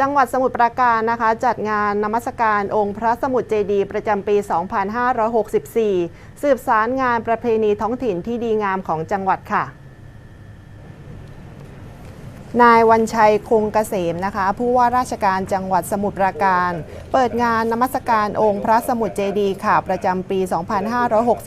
จังหวัดสมุทรปราการนะคะ จัดงานนมัสการองค์พระสมุทรเจดีย์ประจำปี 2564 สืบสารงานประเพณีท้องถิ่นที่ดีงามของจังหวัดค่ะ นายวันชัยคงเกษมนะคะ ผู้ว่าราชการจังหวัดสมุทรปราการ เปิดงานนมัสการองค์พระสมุทรเจดีย์ค่ะ ประจำปี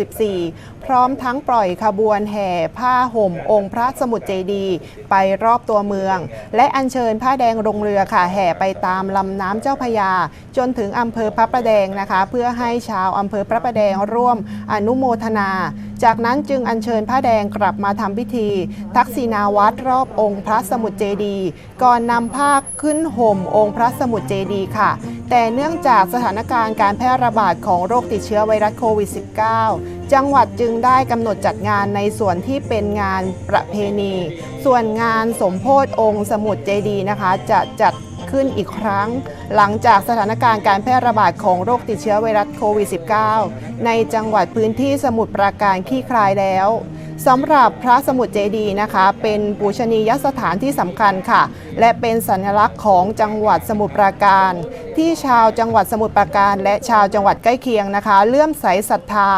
2564 พร้อมทั้งปล่อยขบวนแห่ผ้าห่มองค์พระสมุทรเจดีย์ไปรอบตัวเมือง และอัญเชิญผ้าแดงลงเรือค่ะ แห่ไปตามลำน้ำเจ้าพยา จนถึงอำเภอพระประแดงนะคะ เพื่อให้ชาวอำเภอพระประแดงร่วมอนุโมทนา จากนั้นจึงอัญเชิญผ้าแดงกลับมาทำพิธี ทักษิณาวัดรอบองค์พระสมุทรเจดีย์ก่อนนำผ้าขึ้นห่มองค์พระสมุทรเจดีย์ค่ะ แต่เนื่องจากสถานการณ์การแพร่ระบาดของโรคติดเชื้อไวรัสโควิด -19 จังหวัดจึงได้กำหนดจัดงานในส่วนที่เป็นงานประเพณี ส่วนงานสมโพธิองค์สมุทรเจดีย์นะคะ จะจัด ขึ้นอีกครั้ง หลังจากสถานการณ์การแพร่ระบาดของโรคติดเชื้อไวรัสโควิด -19 ในจังหวัดพื้นที่สมุทรปราการคลี่คลายแล้วสำหรับพระสมุทรเจดีนะคะ เป็นปูชนียสถานที่สำคัญค่ะ และเป็นสัญลักษณ์ของจังหวัดสมุทรปราการ ที่ชาวจังหวัดสมุทรปราการ และชาวจังหวัดใกล้เคียงนะคะเลื่อมใสศรัทธา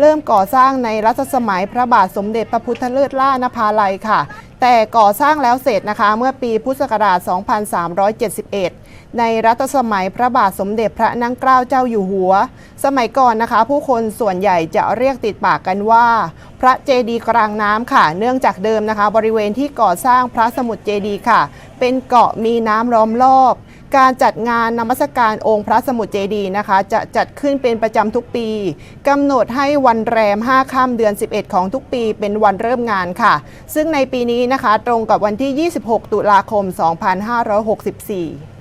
เริ่มก่อสร้างในรัชสมัยพระบาทสมเด็จพระพุทธเลิศล่านภาลัยค่ะ แต่ก่อสร้างแล้วเสร็จนะคะ เมื่อปีพุทธศักราช 2371 ในรัชสมัยพระบาทสมเด็จพระนั่งเกล้าเจ้าอยู่หัว สมัยก่อนนะคะ ผู้คนส่วนใหญ่จะเรียกติดปากกันว่า พระเจดีย์กลางน้ำค่ะ เนื่องจากเดิมนะคะ บริเวณที่ก่อสร้างพระสมุทรเจดีย์ค่ะ เป็นเกาะมีน้ำล้อมรอบ การจัดงานนมัสการองค์พระสมุทรเจดีนะคะ จะจัดขึ้นเป็นประจำทุกปีกำหนดให้วันแรม 5ค่ำเดือน 11 ของทุกปีเป็นวันเริ่มงานค่ะ ซึ่งในปีนี้นะคะ ตรงกับวันที่ 26 ตุลาคม 2564